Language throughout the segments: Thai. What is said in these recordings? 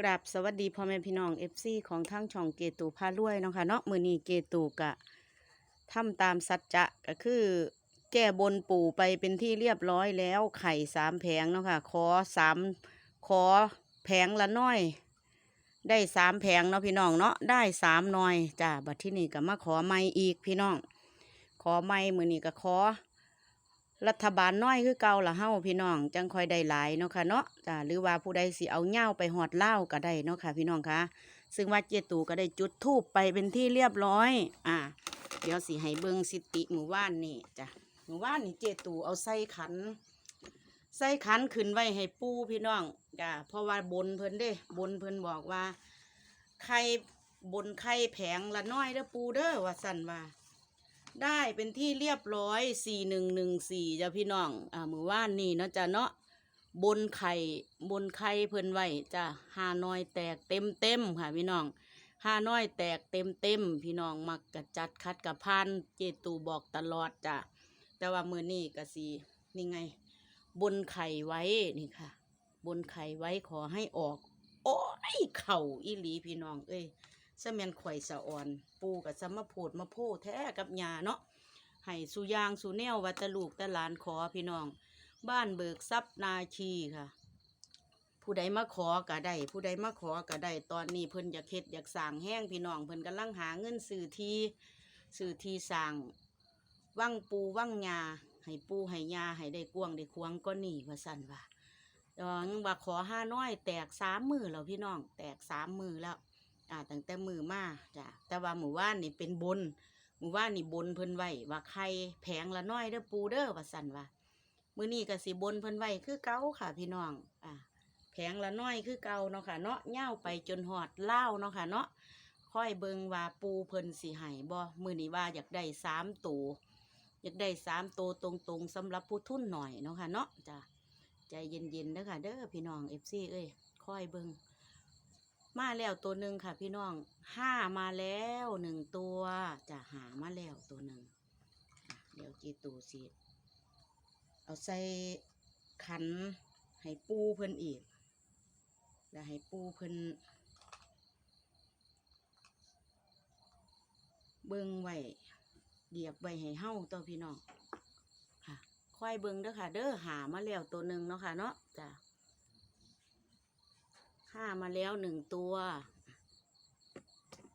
กราบสวัสดีพ่อแม่พี่น้อง FC ของทั้งช่องเกตูพารวยเนาะค่ะเนาะมือนี้เกตูกะทำตามสัจจะก็คือ แก้บนปู่ไปเป็นที่เรียบร้อยแล้วไข่สามแผงเนาะค่ะขอสามขอแผงละน้อย ได้สามแผงเนาะพี่น้องเนาะได้สามน่อยจ้าบัดที่นี่ก็มาขอไม่อีกพี่น้อง ขอไม่มือนี้ก็ขอ รัฐบาลน้อยคือเก่าละเฮาพี่น้อง จังคอยได้หลายเนาะค่ะเนาะจ้าหรือว่าผู้ใดสิเอาเหย้าไปหอดเหล้าก็ได้เนาะค่ะ พี่น้องคะซึ่งว่าเจตูก็ได้จุดธูปไปเป็นที่เรียบร้อย อ่า เดี๋ยวสิให้เบิ่งสิติหมู่ว่านนี่จ้ะหมู่ว่านนี่เจตูเอาใส่ขัน ใส่ขันขึ้นไว้ให้ปูพี่น้องจ้ะเพราะว่าบนเพิ่นเด้ บนเพิ่นบอกว่าไข่บนไข่แผงละน้อยเด้อปูเด้อว่าสั่นว่า ได้เป็นที่เรียบร้อยสี่หนึ่งหนึ่งสี่จ้ะพี่น้อง อ่ามือว่านนี่เนาะจ้ะเนาะบนไข่บนไข่เพิ่นไว้จ้ะหาน้อยแตกเต็มเต็มค่ะพี่น้องหาน้อยแตกเต็มเต็มพี่น้องมักกระจัดคัดกระพานเจตูบอกตลอดจ้ะแต่ว่ามือนี่กะสีนี่ไง บนไข่ไว้นี่ค่ะ บนไข่ไว้ขอให้ออก โอ้ยเข่าอีหลีพี่น้อง เอ้ย สะแมนข่อยสะอ่อน ปูกับสมมาโพดมาโพแท้กับยาเนาะให้สุยางสุแนววัตลูกตะหลานขอพี่น้อง บ้านเบิกทรัพย์นาชีค่ะ ผู้ใดมาขอก็ได้ ผู้ใดมาขอก็ได้ ตอนนี้เพิ่นอยากเฮ็ดอยากสร้างแห้งพี่น้องเพิ่นกำลังหาเงินซื้อทีซื้อทีสร้างว่างปูว่างยาให้ปูให้ยาให้ได้กวงได้ควงก็นี่ว่าสั่นว่าเออยังว่าขอห้าน้อย แตกสามมือแล้วพี่น้อง แตกสามมือแล้ว อ่าตั้งแต่มือมาจ้ะแต่ว่าหมู่ว่านนี่เป็นบน หมู่ว่านนี่บนเพิ่นไว้ว่าใครแผงละน้อยเด้อปูเด้อว่าสั่นว่ามือนี้ก็สิบนเพิ่นไว้คือเก่าค่ะ พี่น้องอ่าแผงละน้อยคือเก่าเนาะค่ะเนาะย่าวไปจนหอดเล่าเนาะค่ะเนาะค่อยเบิงว่าปูเพิ่นสิให้บ่มือนี้ว่าอยากได้สามตัวอยากได้สามตัวตรงๆสำหรับผู้ทุนหน่อยเนาะค่ะเนาะจ้ะใจเย็นๆเด้อค่ะเด้อพี่น้อง FC เอ้ยค่อยเบิ่ง มาแล้วตัวหนึ่งค่ะ พี่น้องห้ามาแล้วหนึ่งตัวจะหามาแล้วตัวหนึ่งเดี๋ยวจีตูสิเอาใส่ขันให้ปูเพิ่นอีก แล้วให้ปูเพิ่นเบิ่งไว้เหยียบไว้ให้เฮ้าตัวพี่น้องค่ะค่อยเบิ่งเด้อค่ะ เด้อหามาแล้วตัวหนึ่งเนาะค่ะเนาะจ้ะ ห้ามาแล้วหนึ่งตัว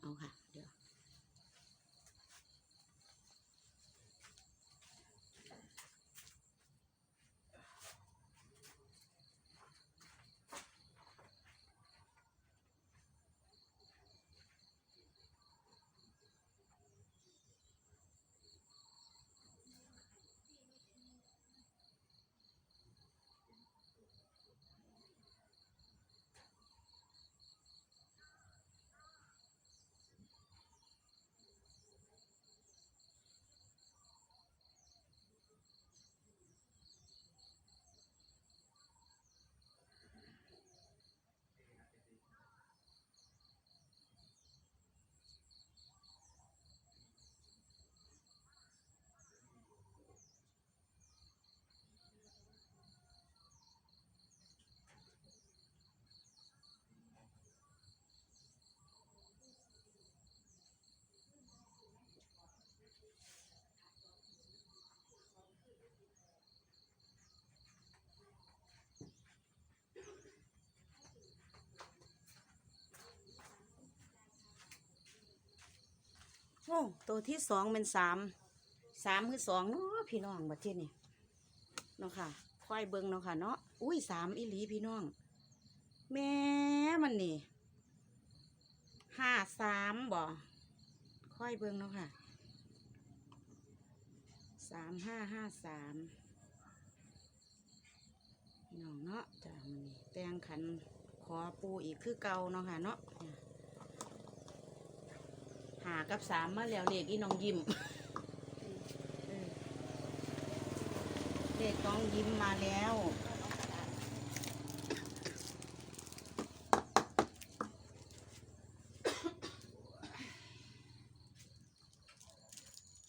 เอาค่ะ ตัวที่สองเป็นสามสามคือสองเนาะพี่น้องบัดที่นี่เนาะค่ะค่อยเบิ่งเนาะค่ะเนาะอุ้ยสามอีหลีพี่น้อง แม่มันนี่ห้าสามบ่ค่อยเบิ่งเนาะค่ะสามห้าห้าสามน้องเนาะจ้ะมันนี่แตงขันขอปูอีกคือเก่าเนาะค่ะเนาะากับสามมาแล้วเลขอีน้องยิ้มเออเลขน้องยิ้มมาแล้ว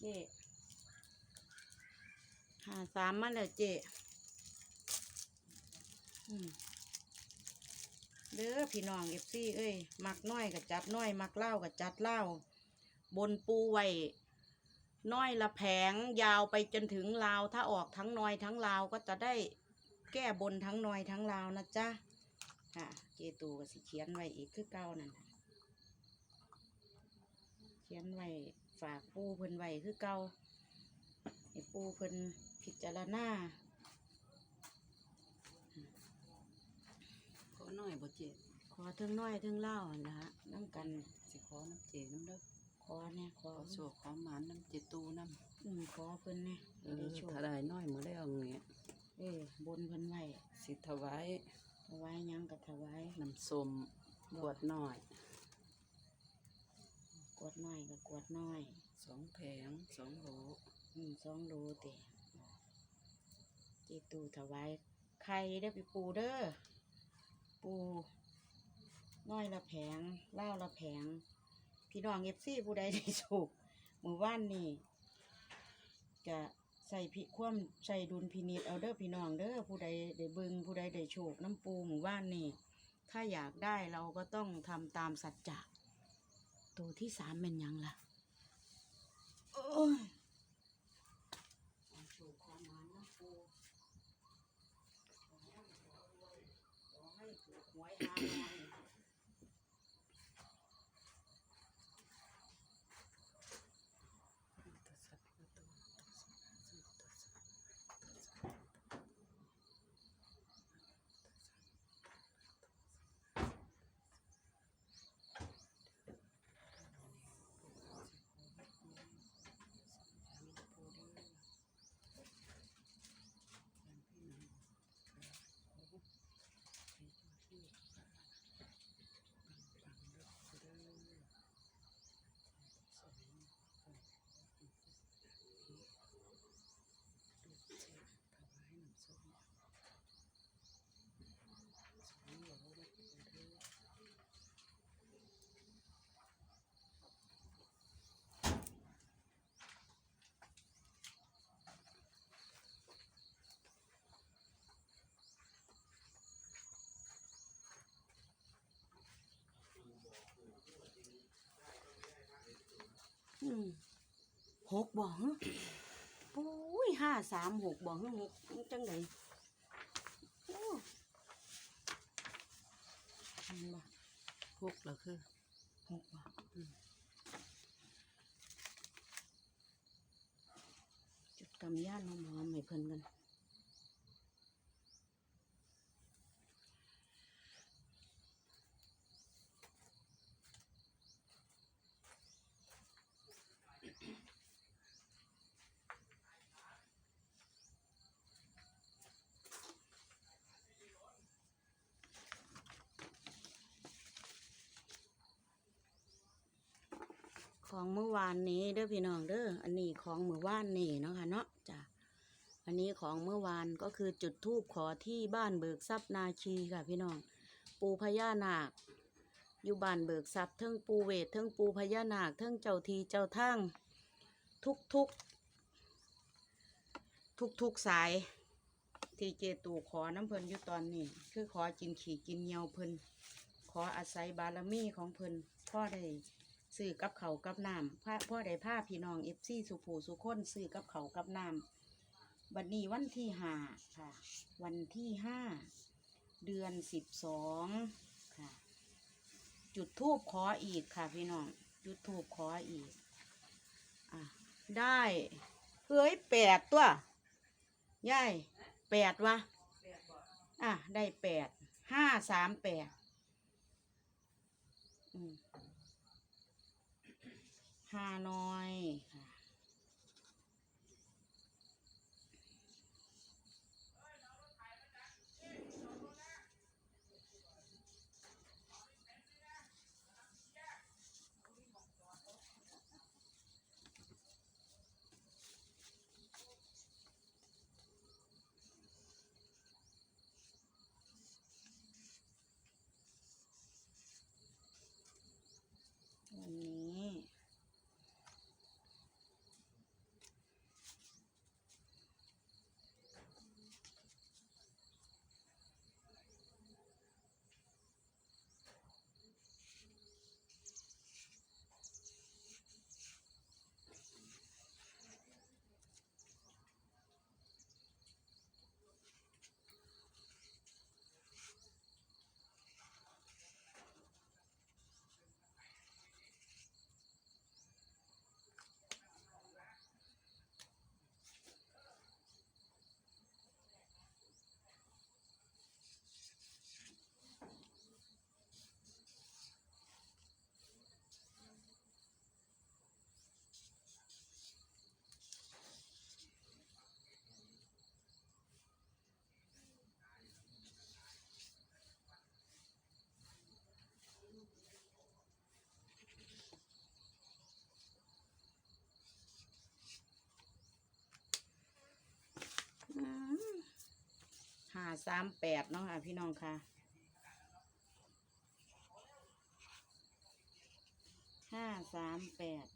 เจ๊หาสามมาแล้วเจ๊เลเด้อพี่น้องเอฟซีเอ้ย มักน้อยกับจัดน้อย มักเล่ากับจัดเล่า บนปูไว้น้อยละแผงยาวไปจนถึงลาว ถ้าออกทั้งน้อยทั้งลาวก็จะได้แก้บนทั้งน้อยทั้งลาวนะจ๊ะค่ะเจตูก็สิเขียนไว้อีกคือเก้านั่นน่ะเขียนไว้ฝากปูเพิ่นไว้คือเก้าให้ปูเพิ่นพิจารณาขอหน่อยบ่เจ็บขอถึงน้อยถึงเล่าวนะฮะน้ำกันสิขอน้ำเจน้ำเด้อข อเนี่ยขอขอโชคขอหมานน้ำเจตูน้ำอืมขอเพิ่นเนี่ยเอได้อโชคถ้าได้น้อยมื้อแล้วเนี่ยเอ้ยบนเพิ่นไว้สิถวายถวายหยังก็ถวายน้ำส้มขวดน้อยกวดน้อยก็กวดน้อย สองแผงสองโหลอืมสองโลเตะเจตูถวายไข่เด้อพี่ปูเด้อปูน้อยละแผงเล่าวละแผง พี่น้องเอฟซีผู้ใดได้โชคมือว่านนี่จะใส่พิความใส่ดุลพินิจเอาเด้อพี่น้องเด้อผู้ใดได้เบิงผู้ใดได้โชคน้ำปูหมู่บ้านนี่ถ้าอยากได้เราก็ต้องทำตามสัจจะตัวที่สามเป็นยังล่ะ โอ้ยขอโชคขอหมานน้ำปูขอให้ถูกหวยหาหน่อย อืม หกบ่ฮะปุ้ยห้าสามหกบ่ฮะหกมันจังไดโอ้เห็นบ่พกแล้วคือหกบ่อืมจุดกำย่านหอมๆให้เพิ่นกัน ของเมื่อวานนี้เด้อพี่น้องเด้ออันนี้ของเมื่อวานนี่เนาะค่ะเนาะจ้ะอันนี้ของเมื่อวานก็คือจุดทูบขอที่บ้านเบิกทรัพย์นาคีค่ะพี่น้อง ปูพญานาค อยู่บ้านเบิกทรัพย์เทิงปูเวทเทิงปูพญานาคเทิงเจ้าทีเจ้าทั้งทุกทุกทุกทุกสายที่เจตูขอน้ำเพลินอยู่ตอนนี้ คือขอกินขี่กินเหนียวเพลินขออาศัยบารมีของเพลินพ่อได้ ซื้อกับเขากับน้ำพ่อพ่อได้ผ้าพี่น้องเอฟซีสุผูสุคนซื้อกับเขากับน้ำบัดนี้วันที่ห้าค่ะ วันที่ห้าเดือนสิบสองค่ะ จุดทูบขออีกค่ะพี่น้อง จุดทูบขออีกอะได้เฮ้ยแปดตัวยายแปดวะอะได้แปดห้าสามแปดอืม ห้านอยค่ะ วันนี้ สามแปดเนาะค่ะพี่น้องค่ะห้าสามแปด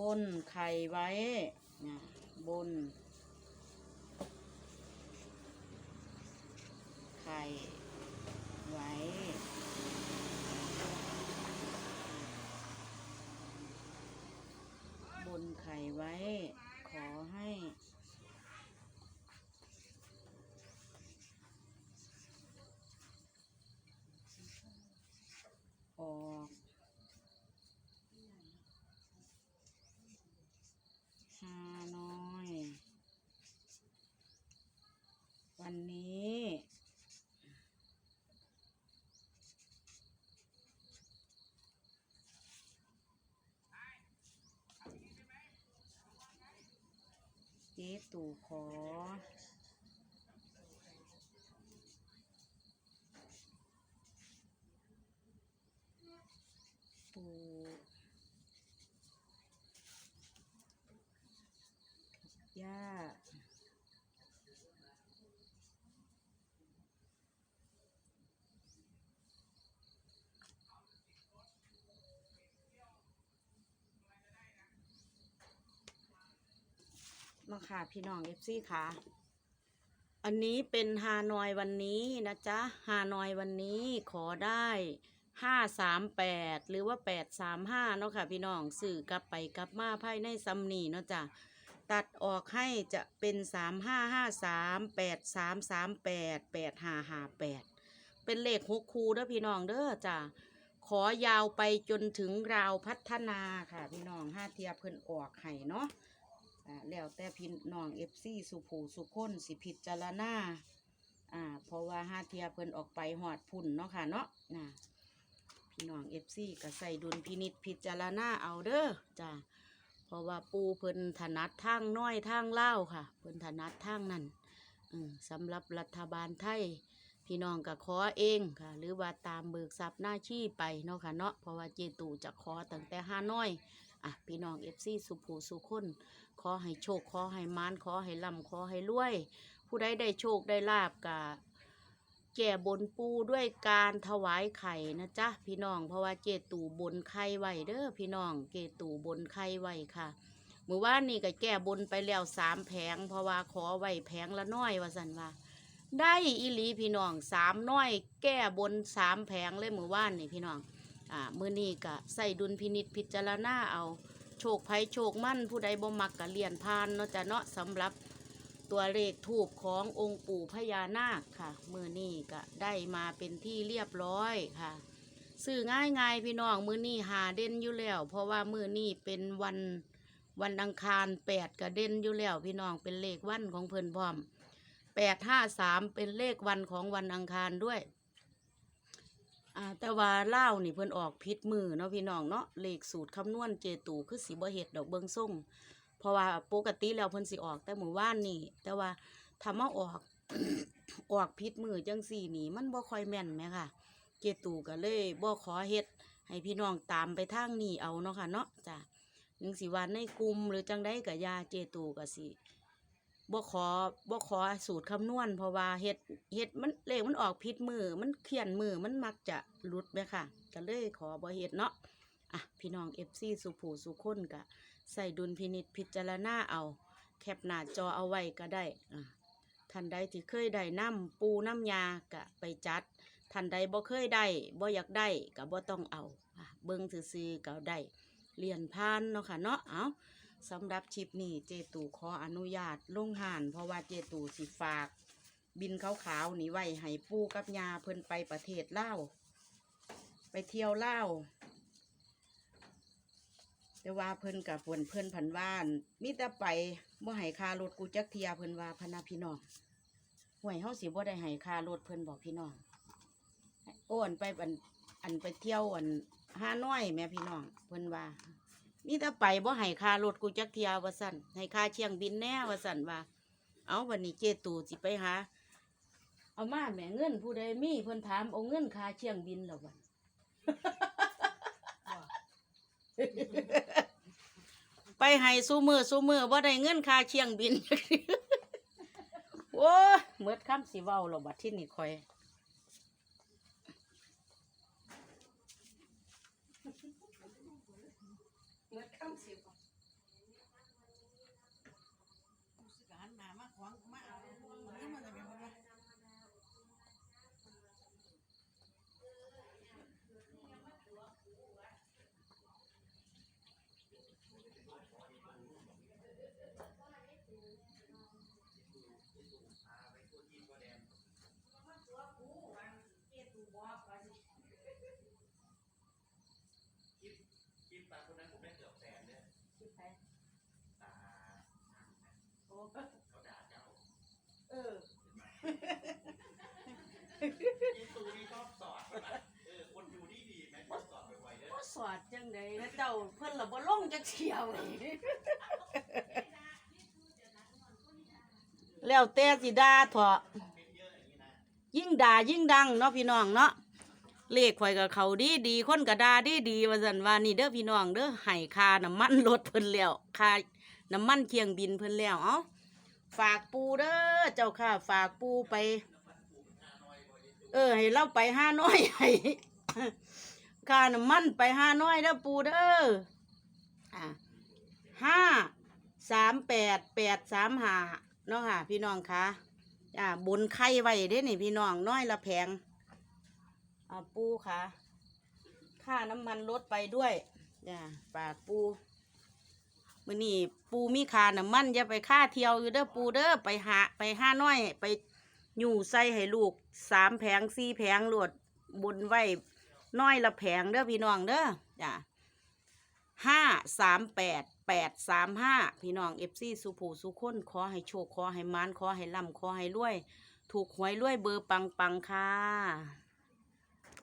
บนไข่ไว้ บน ไข่ไว้ บนไข่ไว้ ขอให้ ออกฮานอย วันนี้ เจ๊ ตู่ขอ ปู่กับย่า มาค่ะพี่น้องเอฟซีค่ะ อันนี้เป็นฮานอยวันนี้นะจ๊ะฮานอยวันนี้ขอได้ห้าสามแปดหรือว่าแปดสามห้าเนาะค่ะพี่น้องสื่อกลับไปกลับมาภายในซัมนีเนาะจ้ะตัดออกให้จะเป็นสามห้าห้าสามแปดสามสามแปดแปดห้าห้าแปดเป็นเลขหกคูเด้อพี่น้องเด้อจ้ะขอยาวไปจนถึงราวพัฒนาค่ะ พี่น้องห้าเทียบเพิ่นออกให้เนาะ อ่าแล้วแต่พี่น้องเอฟซีสุผูสุคนสิพิจารณาอ่าเพราะว่าห้าเทียเพิ่นออกไปหอดพุ่นเนาะค่ะเนาะน่ะพี่น้องเอฟซีก็ใส่ดุลพินิษพิจารณาเอาเด้อจ้าเพราะว่าปูเพิ่นถนัดทางน้อยทางเล่าค่ะ เพิ่นถนัดทางนั้นอืมสำหรับรัฐบาลไทย พี่น้องก็ขอเองค่ะ หรือว่าตามเบิกทรัพย์หน้าที่ไปเนาะค่ะเนาะเพราะว่าเจตูจะขอตั้งแต่ห้าน้อย อะพี่น้องเอฟซีสุผูสุคนขอให้โชคขอให้มานขอให้ร่ำขอให้รวย ผู้ใดได้โชคได้ลาบกะแก่บนปูด้วยการถวายไข่นะจ๊ะพี่น้องเพราะว่าเจตูบนไข่ไว้เด้อพี่น้องเจตูบนไข่ไว้ค่ะมื่อวานนี่ก็แก้บนไปแล้วสามแผงเพราะว่าขอไว้แผงละน้อยว่าสันว่า ได้อีหลีพี่น้องสามน้อย แก้บนสามแผงเลยมื่อวานนี่พี่น้อง อ่ามื้อนี้ก็ใส่ดุลพินิษพิจารณาเอาโชคภัยโชคมั่นผู้ใดบ่มักกะเลียนพานเนาะจ้ะเนาะสำหรับตัวเลขทูบขององค์ปู่พญานาคค่ะ มือนี้ก็ได้มาเป็นที่เรียบร้อยค่ะซื้อง่ายง่ายพี่น้องมือนี้หาเด่นอยู่แล้ว เพราะว่ามือนี้เป็นวันวันอังคารแปดก็เด่นอยู่แล้วพี่น้องเป็นเลขวันของเพิ่นพร้อมแปดห้าสามเป็นเลขวันของวันอังคารด้วย อ่าแต่ว่าเล่านี่เพิ่นออกพิษมือเนาะพี่น้องเนาะเลขสูตรคำนวณเจตูคือสีบ่เฮ็ดดอกเบิงส่งเพราะว่าปกติแล้วเพิ่นสิออกแต่หมู่ว่านนี่แต่ว่าถ้ามาออก ออกพิษมือจังสี่นี่ มันบ่ค่อยแม่นแหมค่ะ เจตูก็เลยบ่ขอเฮ็ดให้พี่น้องตามไปทางนี้เอาเนาะค่ะเนาะจ้ะยังสิว่าในกลุ่มหรือจังใดก็อยาเจตูก็สิ บ่ขอบ่ขอสูตรคำนวณเพราะว่าเฮ็ดเฮ็ดมันเลขมันออกผิดมือมันเขียนมือมันมักจะหลุดไหมค่ะก็เลยขอบ่เฮ็ดเนาะอะพี่น้อง FC สุผูสุคนก็ใส่ดุลพินิจพิจารณาเอา แคปหน้าจอเอาไว้ก็ได้อะท่านใดที่เคยได้น้ำปูน้ำยาก็ไปจัดท่านใดบ่เคยได้บ่อยากได้ก็บ่ต้องเอาอะเบิ่งซื่อๆก็ได้เรียนผ่านเนาะค่ะเนาะเอา สำหรับชิปนี้เจตูขออนุญาตลงหาน เพราะว่าเจตูสิฝาก บินขาวๆนี่ไว้ให้ปูกับยาเพิ่นไปประเทศเล่าวไปเที่ยวเล่าวแต่ว่าเพิ่นกับเพิ่นเพิ่นผันว่านมิแต่ไปบ่ให้ค่ารถกูจักเทียเพิ่นว่าพะนาพี่น้องห่วยเฮาสิบ่ได้ให้ค่ารถเพิ่นบอกพี่น้องโอ้อันไปอันอันไปเที่ยวอันห้าน้อยแม่พี่น้องเพิ่นว่า มีแต่ไปบ่ให้ค่ารถกูจักเทียว่าสั่นให้ค่าเชียงบินแน่ว่าสั่นว่า เอาวันนี้เจตูสิไปหาเอามาแหม่เงินผู้ใดมีเพิ่นถามเอาเงินค่าเชียงบินแล้วบัดไปให้สู้มือสู้มือบ่ได้เงินค่าเชียงบินโอ้เมื่อคำสิเว้าแล้วบัดที่นี่คอย เมื่อคำสิเว้าหันหน้ามาขวางมาเอาหรือมันจะเป็นคนว่าคิดตาคนนั้นผมได้เกือบแสนเนี่ย คิดไป ตา โอ้ เขาด่าเจ้า เออ อีตูนี่ชอบสอดใช่ไหมเออ คนดูนี่ดีไหมชอบสอดไวๆเด้ อดจังไดนะเจ้าเพิ่นละบ่ลงจักเที่ยวนี่แล้วแต่สิด่าเถาะเป็นเยอะอย่างนี้นะยิ่งด่ายิ่งดังเนาะพี่น้องเนาะเลขข่อยกับเขาดีดีคนก็ด่าดีดีว่าซั่นว่านี่เด้อพี่น้องเด้อให้คาน้ำมันรถเพิ่นแล้วคาน้ำมันเคียงบินเพิ่นแล้วเอ้าฝากปูเด้อเจ้าค่ะ ฝากปูไป เออให้เราไปห้าน้อยให้ ค่าน้ำมันไปห้าน้อยเด้อปูเด้ออะห้าสามแปดแปดสามห้าเนาะค่ะ พี่น้องคะอ่าบนไข่ไว้เด้นี่พี่น้องน้อยละแพงอ่าปูค่ะค่าน้ำมันลดไปด้วยอ่าฝากปูมื่อนี้ปูมีค่าน้ำมันอย่าไปค่าเที่ยวอยู่เด้อปูเด้อไปหาไปห้าน้อย ไปอยู่ใส่ให้ลูกสามแผงสี่แผงโหลดบนไว้ น้อยละแผงเด้อพี่น้องเด้อจ้ะห้าสามแปดแปดสามห้าพี่น้องเอฟซีสุผูสุคนขอให้โชคขอให้มานขอให้ล่ำขอให้รวย ถูกหวยรวยเบอร์ปังปังค่ะ